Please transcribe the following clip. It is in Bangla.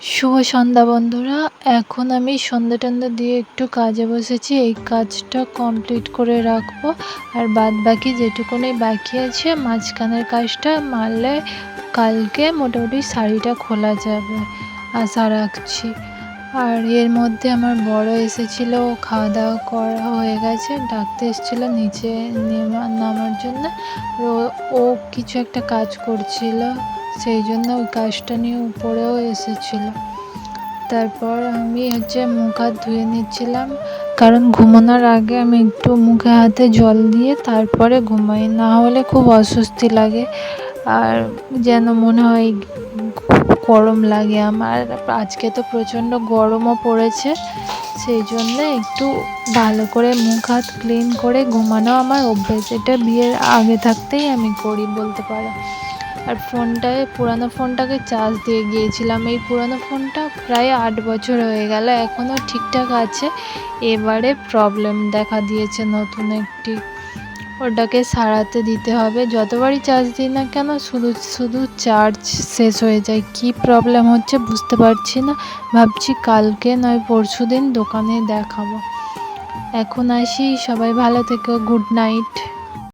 শুভ সন্ধ্যা বন্ধুরা। এখন আমি সন্ধ্যা টন্ধ্যা দিয়ে একটু কাজে বসেছি। এই কাজটা কমপ্লিট করে রাখব। আর বাদ বাকি যেটুকুনি বাকি আছে, মাঝখানের কাজটা মারলে কালকে মোটামুটি শাড়িটা খোলা যাবে। আশা রাখছি। আর এর মধ্যে আমার বড় এসেছিল খাওয়া দাওয়া করা হয়ে গেছে, ডাকতে এসেছিল নিচে নেমা- নামার জন্য। ও কিছু একটা কাজ করছিল, সেই জন্য ওই কাজটা নিয়ে উপরেও এসেছিল। তারপর আমি হচ্ছে মুখ হাত ধুয়ে নিচ্ছিলাম, কারণ ঘুমানোর আগে আমি একটু মুখে হাতে জল দিয়ে তারপরে ঘুমাই। না হলে খুব অস্বস্তি লাগে, আর যেন মনে হয় গরম লাগে আমার। আজকে তো প্রচণ্ড গরমও পড়েছে, সেই জন্যে একটু ভালো করে মুখ হাত ক্লিন করে ঘুমানো আমার অভ্যেস। এটা বিয়ের আগে থাকতেই আমি করি বলতে পারো। আর ফোনটায়, পুরানো ফোনটাকে চার্জ দিয়ে গিয়েছিলাম। এই পুরানো ফোনটা প্রায় আট বছর হয়ে গেল এখনও ঠিকঠাক আছে। এবারে প্রবলেম দেখা দিয়েছে নতুন একটি। ওটাকে সারাতে দিতে হবে। যতবারই চার্জ দিই না কেন, শুধু শুধু চার্জ শেষ হয়ে যায়। কি প্রবলেম হচ্ছে বুঝতে পারছি না। ভাবছি কালকে নয়, পরশু দিন দোকানে দেখাবো। এখন আসি, সবাই ভালো থেকো গুড নাইট